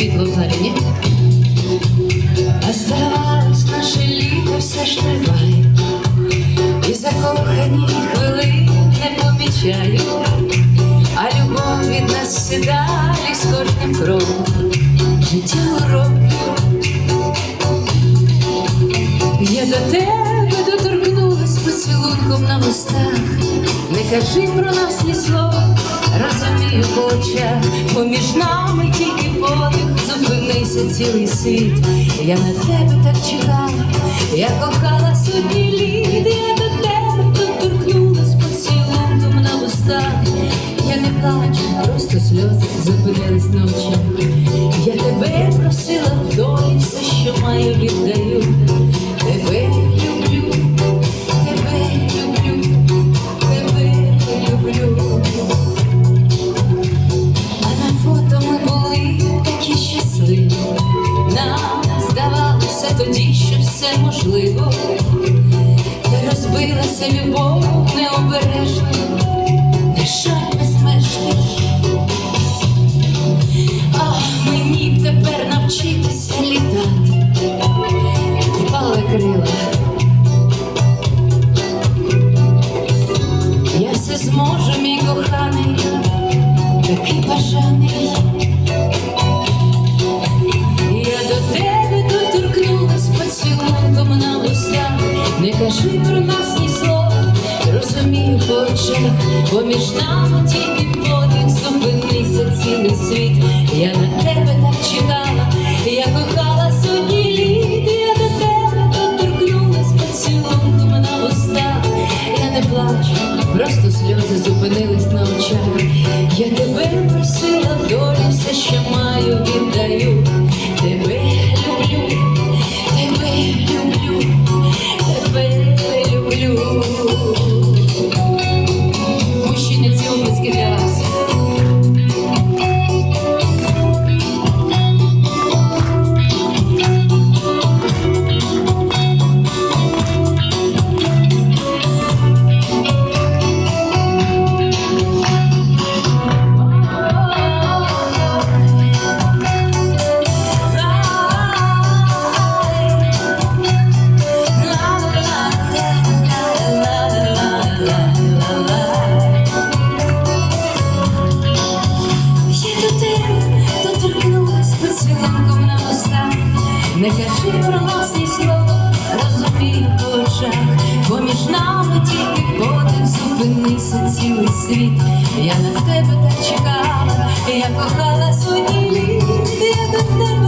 світло зарі. А здавалось, наше літо все ж триває, і закохані хвилини не помічаю, а любов від нас сідає з кожним кроком життя уроки. Я до тебе доторкнулась поцілунком на вустах, не кажи про нас ні слова, розумію по очах поміж нами зупинися цілий світ. Я на тебе так чекала, я кохала сотні літ, я до тебе доторкнулась поцілунком на вустах. Я не плачу, просто сльози зупинились на очах. Я тебе просила в долі, все, що маю, віддаю. Здавалося тоді, що все можливо. Та розбилася любов необережно, не жаль безмежний. Ах, мені б тепер навчитися літати, впали крила. Я все зможу, мій коханий, такий бажаний. Очах, поміж нами тільки подих, зупинися цілий світ. Я на тебе так чекала, я кохала сотні літ, я до тебе доторкнулась поцілунком на вустах. Я не плачу, просто сльози зупинились на очах. Я тебе просила долі, все, що маю, віддаю. Тебе люблю, тебе люблю, тебе люблю. під світанком на устах, не кажи власні слова, розумій по очах, поміж нами тільки подих, зупинився цілий світ. Я на тебе так чекала, я кохала свої ній, я до тебе.